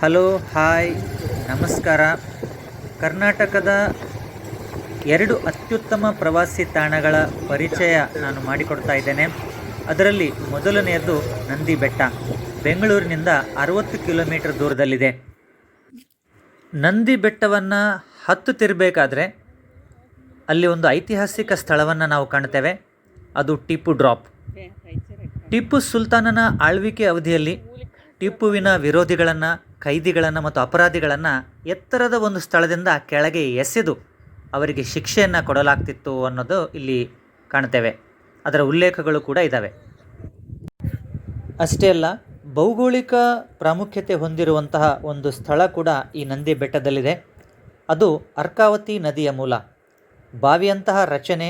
Hello, hi, ನಮಸ್ಕಾರ. ಕರ್ನಾಟಕದ ಎರಡು ಅತ್ಯುತ್ತಮ ಪ್ರವಾಸಿ ತಾಣಗಳ ಪರಿಚಯ ನಾನು ಮಾಡಿಕೊಡ್ತಾ ಇದ್ದೇನೆ. ಅದರಲ್ಲಿ ಮೊದಲನೆಯದು ನಂದಿ ಬೆಟ್ಟ ಬೆಂಗಳೂರಿನಿಂದ ಅರವತ್ತು ಕಿಲೋಮೀಟರ್ ದೂರದಲ್ಲಿದೆ. ನಂದಿ ಬೆಟ್ಟವನ್ನು ಹತ್ತುತ್ತಿರಬೇಕಾದ್ರೆ ಅಲ್ಲಿ ಒಂದು ಐತಿಹಾಸಿಕ ಸ್ಥಳವನ್ನು ನಾವು ಕಾಣ್ತೇವೆ. ಅದು ಟಿಪ್ಪು ಡ್ರಾಪ್. ಟಿಪ್ಪು ಸುಲ್ತಾನನ ಆಳ್ವಿಕೆ ಅವಧಿಯಲ್ಲಿ ಟಿಪ್ಪುವಿನ ವಿರೋಧಿಗಳನ್ನು ಕೈದಿಗಳನ್ನು ಮತ್ತು ಅಪರಾಧಿಗಳನ್ನು ಎತ್ತರದ ಒಂದು ಸ್ಥಳದಿಂದ ಕೆಳಗೆ ಎಸೆದು ಅವರಿಗೆ ಶಿಕ್ಷೆಯನ್ನು ಕೊಡಲಾಗ್ತಿತ್ತು ಅನ್ನೋದು ಇಲ್ಲಿ ಕಾಣ್ತೇವೆ ಅದರ ಉಲ್ಲೇಖಗಳು ಕೂಡ ಇದ್ದಾವೆ ಅಷ್ಟೇ ಅಲ್ಲ, ಭೌಗೋಳಿಕ ಪ್ರಾಮುಖ್ಯತೆ ಹೊಂದಿರುವಂತಹ ಒಂದು ಸ್ಥಳ ಕೂಡ ಈ ನಂದಿ ಬೆಟ್ಟದಲ್ಲಿದೆ. ಅದು ಅರ್ಕಾವತಿ ನದಿಯ ಮೂಲ. ಬಾವಿಯಂತಹ ರಚನೆ,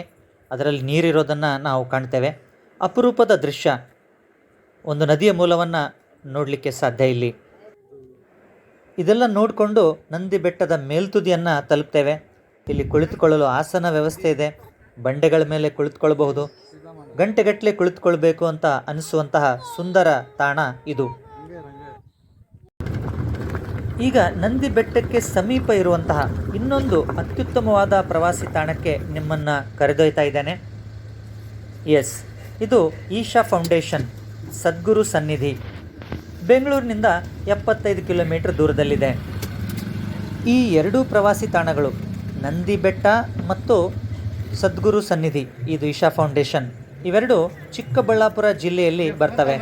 ಅದರಲ್ಲಿ ನೀರಿರೋದನ್ನು ನಾವು ಕಾಣ್ತೇವೆ. ಅಪರೂಪದ ದೃಶ್ಯ. ಒಂದು ನದಿಯ ಮೂಲವನ್ನು ನೋಡಲಿಕ್ಕೆ ಸಾಧ್ಯ ಇಲ್ಲಿ. ಇದೆಲ್ಲ ನೋಡಿಕೊಂಡು ನಂದಿ ಬೆಟ್ಟದ ಮೇಲ್ತುದಿಯನ್ನು ತಲುಪ್ತೇವೆ. ಇಲ್ಲಿ ಕುಳಿತುಕೊಳ್ಳಲು ಆಸನ ವ್ಯವಸ್ಥೆ ಇದೆ. ಬಂಡೆಗಳ ಮೇಲೆ ಕುಳಿತುಕೊಳ್ಬಹುದು ಗಂಟೆಗಟ್ಟಲೆ ಕುಳಿತುಕೊಳ್ಬೇಕು ಅಂತ ಅನಿಸುವಂತಹ ಸುಂದರ ತಾಣ ಇದು. ಈಗ ನಂದಿ ಬೆಟ್ಟಕ್ಕೆ ಸಮೀಪ ಇರುವಂತಹ ಇನ್ನೊಂದು ಅತ್ಯುತ್ತಮವಾದ ಪ್ರವಾಸಿ ತಾಣಕ್ಕೆ ನಿಮ್ಮನ್ನು ಕರೆದೊಯ್ತಾ ಇದ್ದೇನೆ. ಎಸ್ ಇದು ಈಶಾ ಫೌಂಡೇಶನ್ ಸದ್ಗುರು ಸನ್ನಿಧಿ. ಬೆಂಗಳೂರಿನಿಂದ ಎಪ್ಪತ್ತೈದು ಕಿಲೋಮೀಟರ್ ದೂರದಲ್ಲಿದೆ. ಈ ಎರಡೂ ಪ್ರವಾಸಿ ತಾಣಗಳು ನಂದಿ ಬೆಟ್ಟ ಮತ್ತು ಸದ್ಗುರು ಸನ್ನಿಧಿ, ಇದು ಇಶಾ ಫೌಂಡೇಶನ್. ಇವೆರಡು ಚಿಕ್ಕಬಳ್ಳಾಪುರ ಜಿಲ್ಲೆಯಲ್ಲಿ ಬರ್ತವೆ.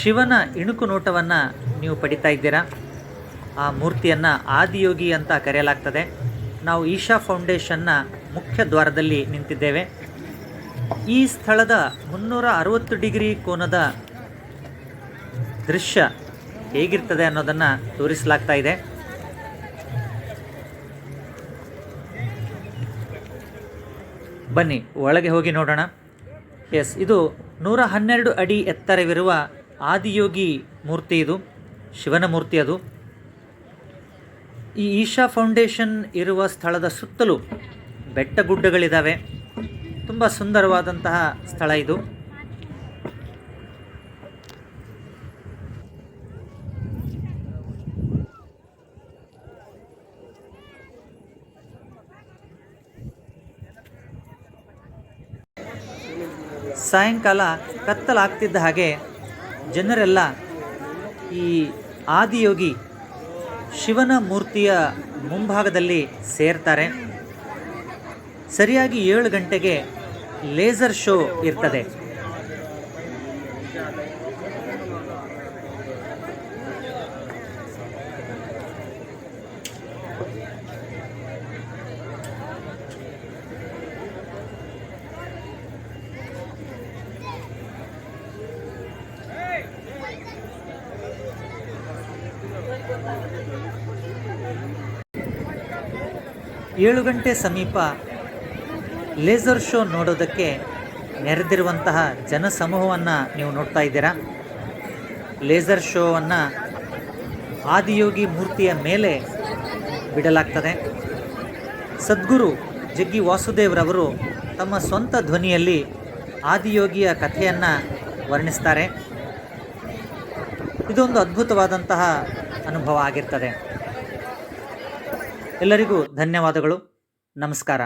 ಶಿವನ ಇಣುಕು ನೋಟವನ್ನು ನೀವು ಪಡಿತಾ ಇದ್ದೀರಾ? ಆ ಮೂರ್ತಿಯನ್ನು ಆದಿಯೋಗಿ ಅಂತ ಕರೆಯಲಾಗ್ತದೆ. ನಾವು ಈಶಾ ಫೌಂಡೇಶನ್ನ ಮುಖ್ಯ ದ್ವಾರದಲ್ಲಿ ನಿಂತಿದ್ದೇವೆ. ಈ ಸ್ಥಳದ ಮುನ್ನೂರ ಅರವತ್ತು ಡಿಗ್ರಿ ಕೋನದ ದೃಶ್ಯ ಹೇಗಿರ್ತದೆ ಅನ್ನೋದನ್ನು ತೋರಿಸಲಾಗ್ತಾ ಇದೆ. ಬನ್ನಿ, ಒಳಗೆ ಹೋಗಿ ನೋಡೋಣ. ಎಸ್ ಇದು ನೂರ ಹನ್ನೆರಡು ಅಡಿ ಎತ್ತರವಿರುವ ಆದಿಯೋಗಿ ಮೂರ್ತಿ ಇದು, ಶಿವನ ಮೂರ್ತಿ ಅದು. ಈ ಈಶಾ ಫೌಂಡೇಶನ್ ಇರುವ ಸ್ಥಳದ ಸುತ್ತಲೂ ಬೆಟ್ಟ ಗುಡ್ಡಗಳಿದ್ದಾವೆ ತುಂಬ ಸುಂದರವಾದಂತಹ ಸ್ಥಳ ಇದು. ಸಾಯಂಕಾಲ ಕತ್ತಲಾಗ್ತಿದ್ದ ಹಾಗೆ ಜನರೆಲ್ಲ ಈ ಆದಿಯೋಗಿ ಶಿವನ ಮೂರ್ತಿಯ ಮುಂಭಾಗದಲ್ಲಿ ಸೇರ್ತಾರೆ. ಸರಿಯಾಗಿ ಏಳು ಗಂಟೆಗೆ ಲೇಸರ್ ಶೋ ಇರ್ತದೆ. ಏಳು ಗಂಟೆ ಸಮೀಪ ಲೇಸರ್ ಶೋ ನೋಡೋದಕ್ಕೆ ನೆರೆದಿರುವಂತಹ ಜನಸಮೂಹವನ್ನು ನೀವು ನೋಡ್ತಾ ಇದ್ದೀರಾ? ಲೇಸರ್ ಶೋವನ್ನು ಆದಿಯೋಗಿ ಮೂರ್ತಿಯ ಮೇಲೆ ಬಿಡಲಾಗ್ತದೆ. ಸದ್ಗುರು ಜಗ್ಗಿ ವಾಸುದೇವ್ರವರು ತಮ್ಮ ಸ್ವಂತ ಧ್ವನಿಯಲ್ಲಿ ಆದಿಯೋಗಿಯ ಕಥೆಯನ್ನು ವರ್ಣಿಸ್ತಾರೆ. ಇದೊಂದು ಅದ್ಭುತವಾದಂತಹ ಅನುಭವ ಆಗಿರ್ತದೆ. ಎಲ್ಲರಿಗೂ ಧನ್ಯವಾದಗಳು. ನಮಸ್ಕಾರ.